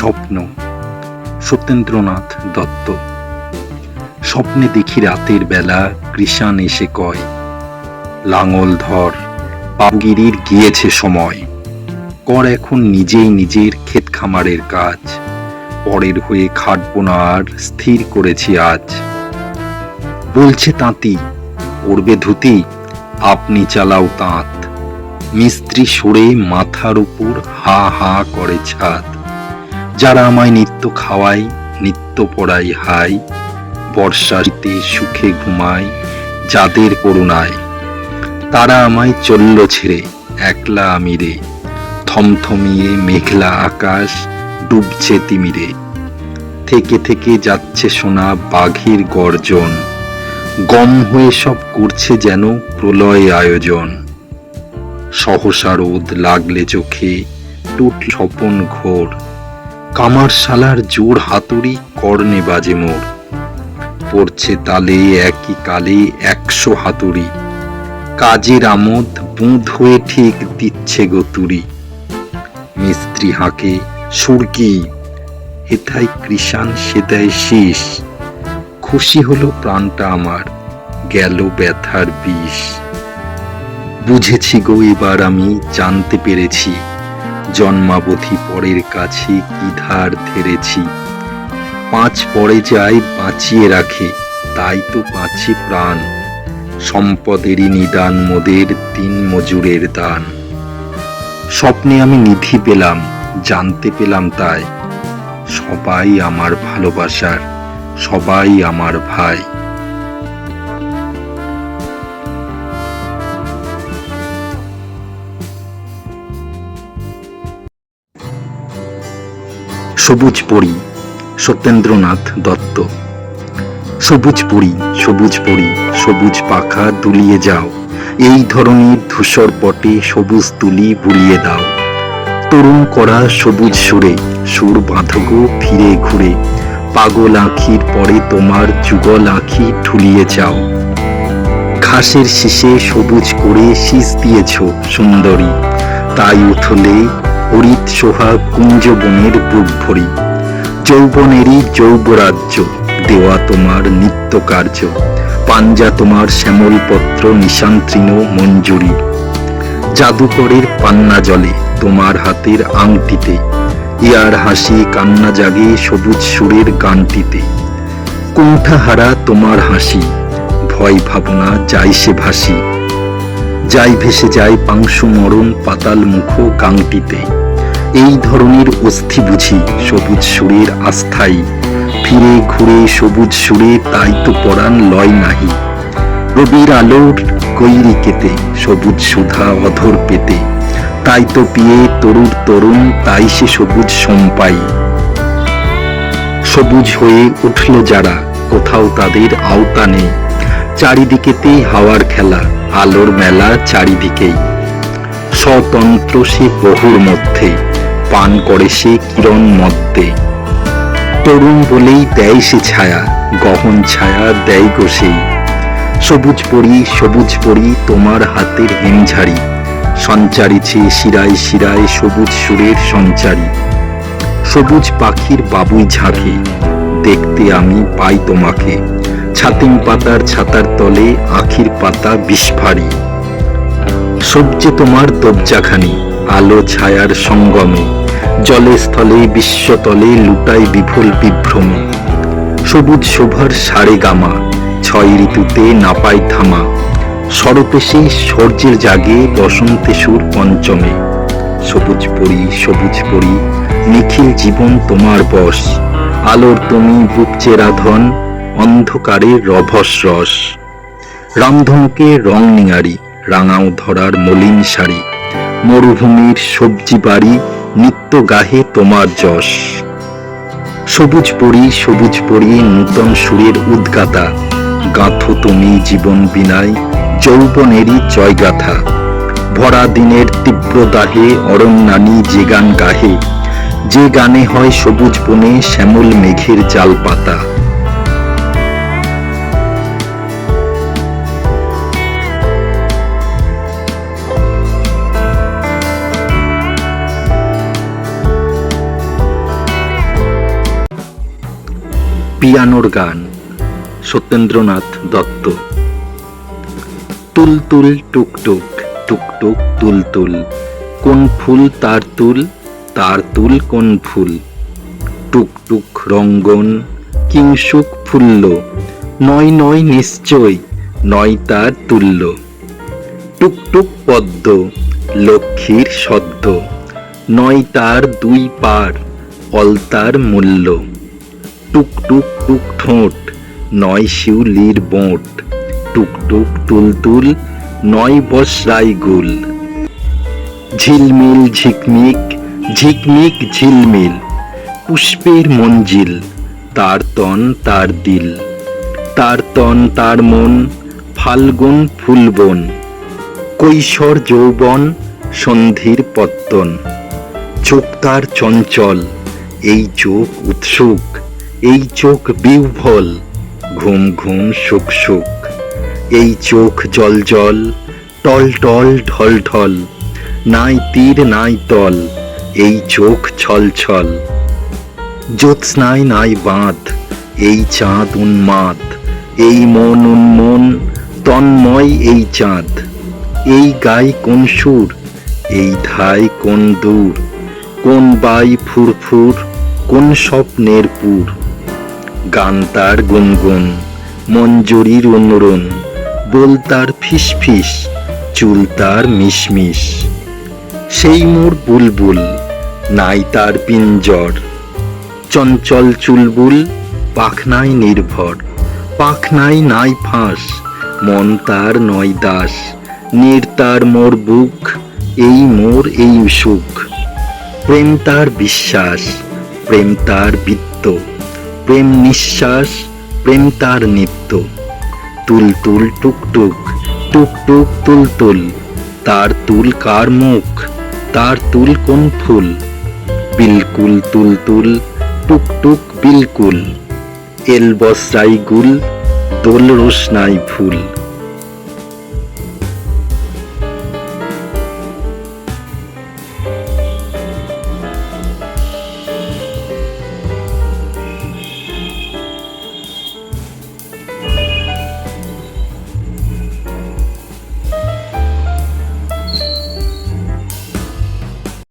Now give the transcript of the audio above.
স্বপ্ন, সত্যেন্দ্রনাথ দত্ত। স্বপ্নে দেখি রাতের বেলা কৃষাণ এসে কয়, লাঙল ধর বাবুগিরির গিয়েছে সময়। কর এখন নিজেই নিজের ক্ষেত খামারের কাজ। পরের হয়ে খাটব না আর, স্থির করেছি আজ। বলছে তাঁতি পড়বে ধুতি, আপনি চালাও তাঁত। মিস্ত্রি সরে মাথার উপর হা হা করে ছাদ যারা আমায় নিত্য খাওয়াই নিত্য পড়াই হাই বর্ষাতে সুখে ঘুমায়, যাদের করুণায়। তারা আমায় চলল ছেড়ে, একলা আমি রে থমথমিয়ে মেঘলা আকাশ ডুবছে তিমিরে। থেকে থেকে যাচ্ছে শোনা বাঘের গর্জন। গম হয়ে সব করছে যেন প্রলয় আয়োজন। সহসা রোদ লাগলে চোখে, টুট স্বপন ঘোর। কামার শালার জোর হাতুড়ি কর্ণে বাজে মোর। পড়ছে তালে একই কালে একশো হাতুড়ি। কাজের আমোদ বুঁদ হয়ে ঠিক দিচ্ছে গতুরি মিস্ত্রি হাঁকে সুরকি হেথায় কৃষাণ সেতায় শীষ। খুশি হলো প্রাণটা আমার, গেল ব্যথার বিষ। বুঝেছি গো এবার আমি জানতে পেরেছি জন্মাবধি পরের কাছে কি ধার ধেরেছি? পাঁচ পরে যায় বাঁচিয়ে রাখে, তাই তো পাঁচি প্রাণ। সম্পদেরই নিদান মোদের তিন মজুরের দান। স্বপ্নে আমি নিধি পেলাম, জানতে পেলাম তাই। সবাই আমার ভালোবাসার, সবাই আমার ভাই। সবুজ পরি, সত্যেন্দ্রনাথ দত্ত। সবুজ পরি সবুজ পরি, সবুজ পাখা দুলিয়ে যাও। এই ধরনের ধূসর পটে সবুজ তুলি বুড়িয়ে দাও। তরুণ করা সবুজ সুরে সুর বাঁধগো ফিরে ঘুরে। পাগল আঁখির পরে তোমার যুগল আঁখি ঠুলিয়ে যাও। ঘাসের শীষে সবুজ করে শীষ দিয়েছ, সুন্দরী। তাই উঠলে হরিত সোহা কুঞ্জ বনের বুক ভরি যৌবনেরই যৌবরাজ্য, দেওয়া তোমার নিত্য কার্য পাঞ্জা তোমার শ্যামল শ্যামলপত্র নিশান্ত্রিন মঞ্জুরি। জাদুকরের পান্না জলে তোমার হাতের আংটিতে। ইয়ার হাসি কান্না জাগে সবুজ সুরের গানটিতে। কুণ্ঠাহারা তোমার হাসি, ভয় ভাবনা যাই সে ভাসি। যাই ভেসে যায় পাংশু মরণ পাতাল মুখ গাংটিতে এই ধরনের অস্থি বুঝি সবুজ সুরের আস্থাই। ফিরে ঘুরে সবুজ সুরে তাই তো পরাণ লয় নাহি। রবির আলোর কৈরি কেতে, সবুজ সুধা অধর পেতে। তাই তো পিয়ে তরুর তরুণ, তাই সে সবুজ সম্পাই। সবুজ হয়ে উঠল যারা, কোথাও তাদের আওতা নেই। চারিদিকেতেই হাওয়ার খেলা, আলোর মেলা চারিদিকেই। স্বতন্ত্র সে বহুর মধ্যে। পান করে সে কিরণ মধ্যে তরুণ বলেই দেয় সে ছায়া, গহন ছায়া দেয় গো সেই। সবুজ পরি সবুজ পরি তোমার হাতের হিমঝাড়ি। সঞ্চারিছে শিরায় শিরায় সবুজ সুরের সঞ্চারী। সবুজ পাখির বাবুই ঝাঁকে, দেখতে আমি পাই তোমাকে। ছাতিম পাতার ছাতার তলে আখির পাতা বিস্ফারি সবজে তোমার দবজাখানি আলো ছায়ার সঙ্গমে জলে স্থলে বিশ্বতলে লুটাই বিফল বিভ্রমে। সবুজ শোভার সারে গামা, ছয় ঋতুতে নাপাই থামা। শরতেশে সূর্যের জাগে বসন্তে সুর পঞ্চমে। সবুজ পরি সবুজ পরি, নিখিল জীবন তোমার বশ। আলোর তুমি বুক চেরাধন অন্ধকারে রভস রস। রামধনুকে রং নিঙারি রাঙাও ধরার মলিন শাড়ি। মরুভূমির সবজি বাড়ি নিত্য গাহে তোমার যশ। সবুজ পরি সবুজ পরি, নূতন সুরের উদ্গাতা। গাঁথো তুমি জীবন বিনায়, যৌবনেরই জয়গাথা। ভরা দিনের তীব্র দাহে অরণ্যানী যে গান গাহে। যে গানে হয় সবুজ বনে শ্যামল মেঘের জাল পাতা। পিয়ানোর গান, সত্যেন্দ্রনাথ দত্ত। তুল তুল টুক টুক টুক টুক তুল তুল, কোন ফুল তার তুল তার তুল কোন ফুল? টুক টুক রঙ্গন কিংসুক ফুল্ল, নয় নয় নিশ্চয়, নয় তার তুল্য। টুকটুক পদ্ম, লক্ষ্মীর সদ্য, নয় তার দুই পার অলতার মূল্য। টুকটুক টুক টুক ঠোঁট, নয় শিউলির বোঁট। টুকটুক তুলতুল, নয় বসরাই গুল। ঝিলমিল ঝিকমিক ঝিকমিক ঝিলমিল। পুষ্পের মঞ্জিল, তার তন তার দিল। তার তন তার মন, ফাল্গুন ফুলবন। কৈশোর যৌবন, সন্ধির পত্তন। চোখ তার চঞ্চল, এই চোখ উৎসুক। এই চোখ বিহ্বল ঘুম ঘুম সুখ সুখ। এই চোখ জল জল, টল টল ঢল ঢল। নাই তীর, নাই তল, এই চোখ ছল ছল। জ্যোৎস্নায় নাই বাঁধ, এই চাঁদ উন্মাদ। এই মন উন্মন তন্ময় এই চাঁদ। এই গাই কোন সুর, এই ধাই কোন দূর? কোন বাই ফুরফুর, কোন স্বপ্নের পুর? গান তার গুনগুন মঞ্জুরির অনুরণ, বল তার ফিসফিস, চুল তার মিশমিশ। সেই মোর বুলবুল, নাই তার পিঞ্জর। চঞ্চল চুলবুল পাখনায় নির্ভর পাখনায় নাই ফাঁস, মন তার নয় দাস, নির তার মোর বুক, এই মোর এই সুখ। প্রেম তার বিশ্বাস, প্রেম তার বৃত্ত। প্রেম নিঃশ্বাস, প্রেম তার নিত্য। তুল তুল টুক টুক টুক টুক তুল তুল। তার তুল কার মুখ, তার তুল কোন ফুল? বিলকুল তুল তুল, টুক টুক বিলকুল। এল বসরাই গুল, দোল রোশনাই ফুল।